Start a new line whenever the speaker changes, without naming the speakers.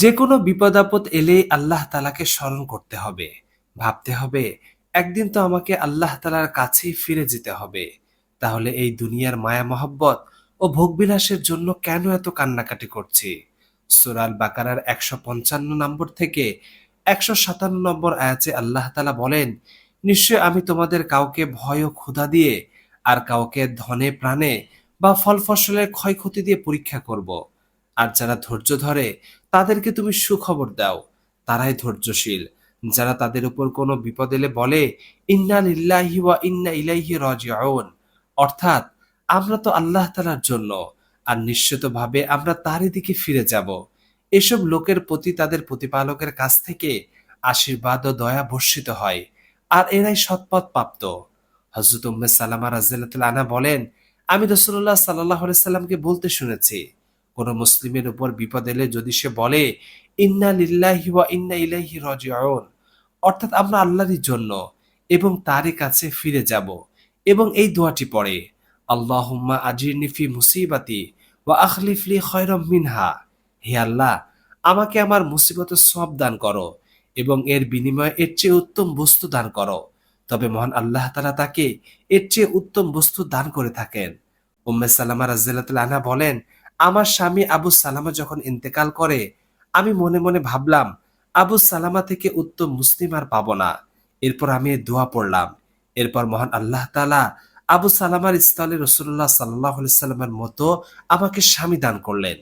যে কোনো বিপদ আপদ এলেই আল্লাহ তালাকে স্মরণ করতে হবে। ভাবতে হবে, একদিন তো আমাকে আল্লাহ তালার কাছেই ফিরে যেতে হবে। তাহলে এই দুনিয়ার মায়া মহব্বত ও ভোগবিলাসের জন্য কেন এত কান্নাকাটি করছি? সুরাল বাকারার একশো পঞ্চান্ন নম্বর থেকে একশো সাতান্ন নম্বর আয়াচে আল্লাহ তালা বলেন, নিশ্চয় আমি তোমাদের কাউকে ভয় ও ক্ষুধা দিয়ে আর কাউকে ধনে প্রাণে বা ফল ফসলের ক্ষয়ক্ষতি দিয়ে পরীক্ষা করব। আর যারা ধৈর্য ধরে, তাদেরকে তুমি সুখবর দাও। তারাই ধৈর্যশীল। যারা তাদের উপর কোনো বিপদ এলে বলে, ইন্না লিল্লাহি ওয়া ইন্না ইলাইহি রাজিউন। অর্থাৎ, আমরা তো আল্লাহ তালার জন্য, আর নিশ্চিতভাবে আমরা তারই দিকে ফিরে যাব। এসব লোকের প্রতি তাদের প্রতিপালকের কাছ থেকে আশীর্বাদ ও দয়া বর্ষিত হয়, আর এরাই সৎপথ প্রাপ্ত। হজরত উম্মে সালামা রাজিয়াল্লাহ আনা বলেন, আমি রসুল্লাহ সাল্লাহ সাল্লামকে বলতে শুনেছি কোন মুসলিমের উপর বিপদ এলে যদি সে বলে, ইন্না লিল্লাহি ওয়া ইন্না ইলাইহি রাজিউন, অর্থাৎ আমরা আল্লাহরই জন্য এবং তারই কাছে ফিরে যাব এবং এই দোয়াটি পড়ে, আল্লাহুম্মা আজিরনি ফি মুসিবাতি ওয়া আখলিফলি খয়রম মিনহা, হে আল্লাহ, আমাকে আমার মুসিবতের সব দান করো এবং এর বিনিময়ে এর চেয়ে উত্তম বস্তু দান করো। তবে মহান আল্লাহ তালা তাকে এর চেয়ে উত্তম বস্তু দান করে থাকেন। উম্মে সালামা রাজিয়াল্লাহ আনহা বলেন আমার স্বামী আবু সালামা যখন ইন্তেকাল করে, আমি মনে মনে ভাবলাম, আবু সালামা থেকে উত্তম মুসলিম আর পাবো না। এরপর আমি দোয়া পড়লাম। এরপর মহান আল্লাহ তালা আবু সালামার ইস্তালে রসুল্লাহ সাল্লাহ সাল্লামের মতো আমাকে স্বামী দান করলেন।